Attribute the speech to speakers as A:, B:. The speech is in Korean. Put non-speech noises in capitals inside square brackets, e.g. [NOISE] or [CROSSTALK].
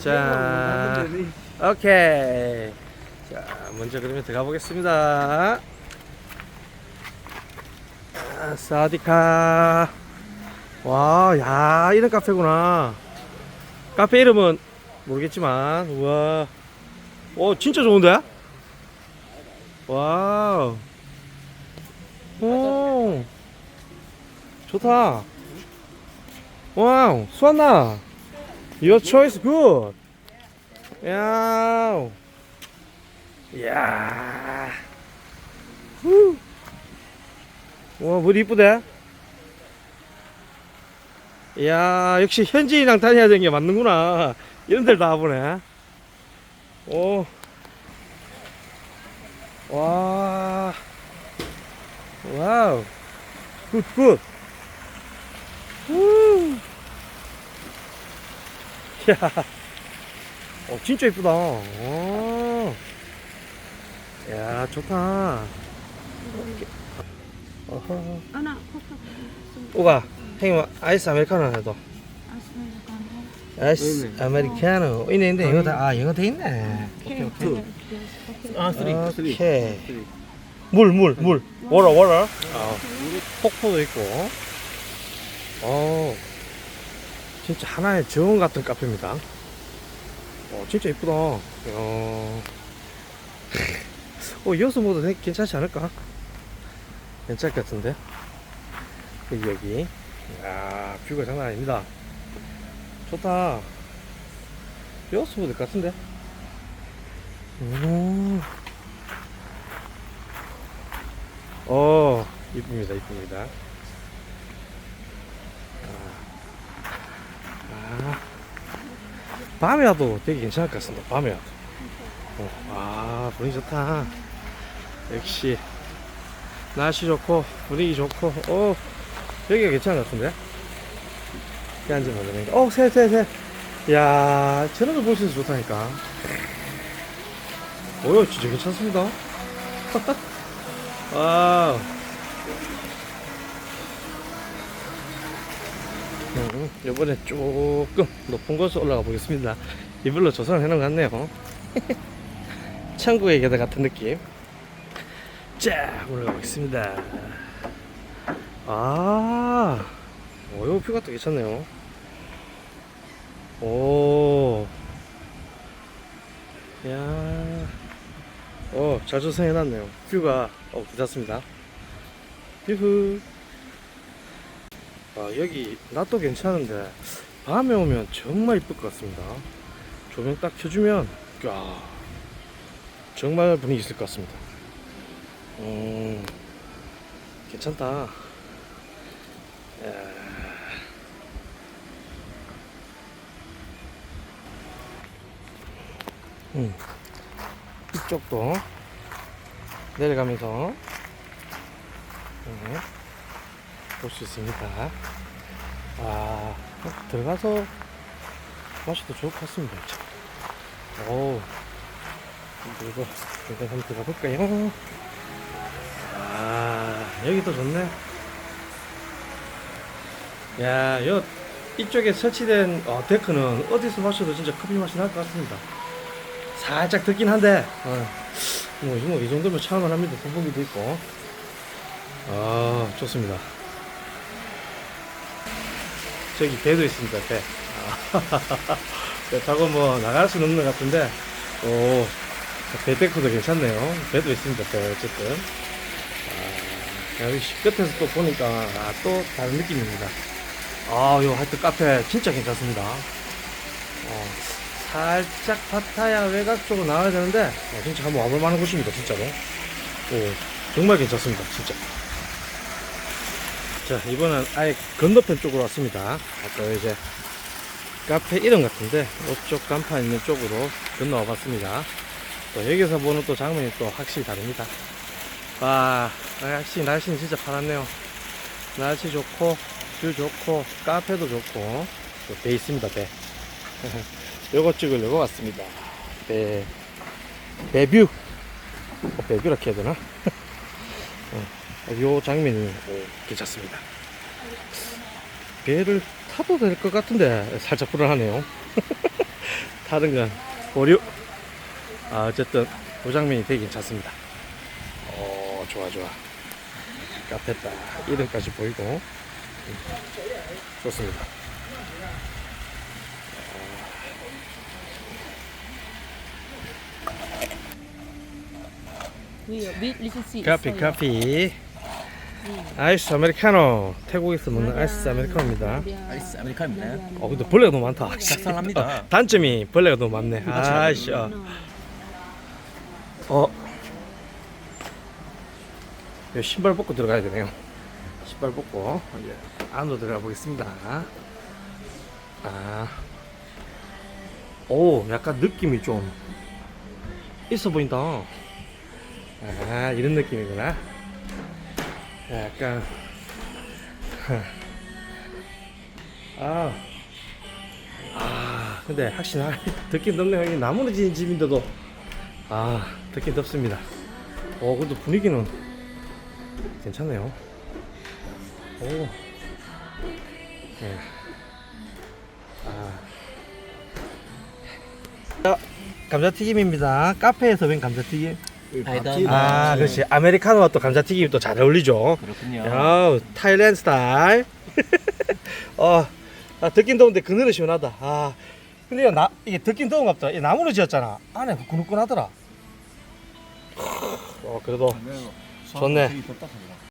A: 자, 오케이. 자, 먼저 그러면 들어가 보겠습니다. 아, 사디카. 와, 야, 이런 카페구나. 카페 이름은 모르겠지만, 우와. 오, 진짜 좋은데? 와우. 오. 좋다. 와우, 수았나? Your choice good. 야우. 이야. 후. 와, 머리 이쁘대? 이야, 역시 현지인이랑 다녀야 되는 게 맞는구나. 이런 데를 다 보네. 오. 와. 와우. 굿, 굿. 우. 야. 어, 진짜 이쁘다. 오. 야, 좋다. 어허.
B: Tak
A: 오가, 형님, 아이스 아메리카노 해도. 아이스 아메리카노. 있네, 있네. 이거 다, 아, 영어 돼 있네.
B: Okay,
A: okay.
C: 아, 쓰리, 쓰리.
A: 오케이.
C: 쓰리.
A: 물, 물, 물. 워러, 워러. 어. 폭포도 있고. 어. 진짜 하나의 정원 같은 카페입니다. 어, 진짜 이쁘다. 어. 어, 이어서 되게 괜찮지 않을까? 괜찮을 것 같은데. 여기, 여기. 야 뷰가 장난 아닙니다. 좋다. 이어서 모도 될 것 같은데. 오. 어, 이쁩니다, 이쁩니다. 아, 아, 밤에 와도 되게 괜찮을 것 같습니다. 밤에 와도. 어, 아, 분위기 좋다. 역시, 날씨 좋고, 분위기 좋고, 어, 여기가 괜찮은 것 같은데? 여기 앉으면 되니까. 어, 새, 새, 새. 야 저런 거 볼 수 있어서 좋다니까. 오, 진짜 괜찮습니다. [LAUGHS] 와 음, 이번에 조금 높은 곳으로 올라가 보겠습니다. 이불로 조성을 해놓은 것 같네요. [LAUGHS] 천국의 계단 같은 느낌. 자, 올라가 보겠습니다. 아, 오, 이거 뷰가 또 괜찮네요. 오, 야, 어, 잘 조성해놨네요. 뷰가 어, 괜찮습니다. 유후. 아, 여기 낮도 괜찮은데 밤에 오면 정말 이쁠 것 같습니다. 조명 딱 켜주면 야, 정말 분위기 있을 것 같습니다. 음, 괜찮다. 야. 음, 이쪽도 내려가면서 네, 볼 수 있습니다. 아, 어, 들어가서 마셔도 좋을 것 같습니다. 오, 그리고 일단 한번 들어가 볼까요? 아, 여기도 좋네. 야, 여 이쪽에 설치된 어, 데크는 어디서 마셔도 진짜 커피 맛이 날 것 같습니다. 살짝 듣긴 한데, 어, 뭐, 뭐, 이 정도면 차원을 합니다. 선풍기도 있고. 아, 좋습니다. 저기 배도 있습니다, 배. 아, [LAUGHS] 배 타고 뭐 나갈 수는 없는 것 같은데, 오, 배데크도 괜찮네요. 배도 있습니다, 배, 어쨌든. 아, 여기 끝에서 또 보니까, 아, 또 다른 느낌입니다. 아, 요 하여튼 카페 진짜 괜찮습니다. 어, 살짝 파타야 외곽 쪽으로 나와야 되는데, 어, 진짜 한번 와볼 만한 곳입니다, 진짜로. 오, 정말 괜찮습니다, 진짜. 자, 이번엔 아예 건너편 쪽으로 왔습니다. 아까 이제 카페 이름 같은데, 이쪽 간판 있는 쪽으로 건너와 봤습니다. 또 여기서 보는 또 장면이 또 확실히 다릅니다. 와, 역시 날씨는 진짜 파랗네요. 날씨 좋고, 뷰 좋고, 카페도 좋고, 또배 있습니다, 배. [LAUGHS] 요거 찍으려고 왔습니다. 배, 배뷰. 어, 배뷰라 해야 되나? [LAUGHS] 어, 요 장면이 오, 괜찮습니다. 배를 타도 될 것 같은데 살짝 불안하네요. [LAUGHS] 다른 건 보류. 아, 어쨌든 도장면이 되게 괜찮습니다. 오, 좋아, 좋아. 카페 딱 이름까지 보이고. 음, 좋습니다.
B: We we listen see.
A: 커피, 커피. 아이스 아메리카노. 태국에서 먹는 아이스 아메리카노입니다.
C: 아이스 아메리카노입니다.
A: 어, 근데 벌레가 너무 많다.
C: 작살납니다. [LAUGHS]
A: 어, 단점이 벌레가 너무 많네. 아이씨. 어. 어. 이 신발 벗고 들어가야 되네요. 신발 벗고 이제 안으로 들어가 보겠습니다. 아. 오, 약간 느낌이 좀 있어 보인다. 아, 이런 느낌이구나. 약간. [LAUGHS] 아. 아, 근데 확실히 나- 듣긴 덥네요. 이 나무로 지은 집인데도 아, 듣긴 덥습니다. 어, 근데 분위기는 괜찮네요. 오. 예. 아. 자, 감자튀김입니다. 카페에서 웬 감자튀김? 아, 그렇지. 아메리카노와 또 감자튀김이 또 잘 어울리죠.
C: 그렇군요.
A: 야, 타일랜드 스타일. [LAUGHS] 어, 아, 듣긴 더운데 그늘은 시원하다. 아, 근데 이거 나, 이게 듣긴 더운 것 같다. 이 나무로 지었잖아. 안에 후끈후끈하더라. 어, 그래도 좋네.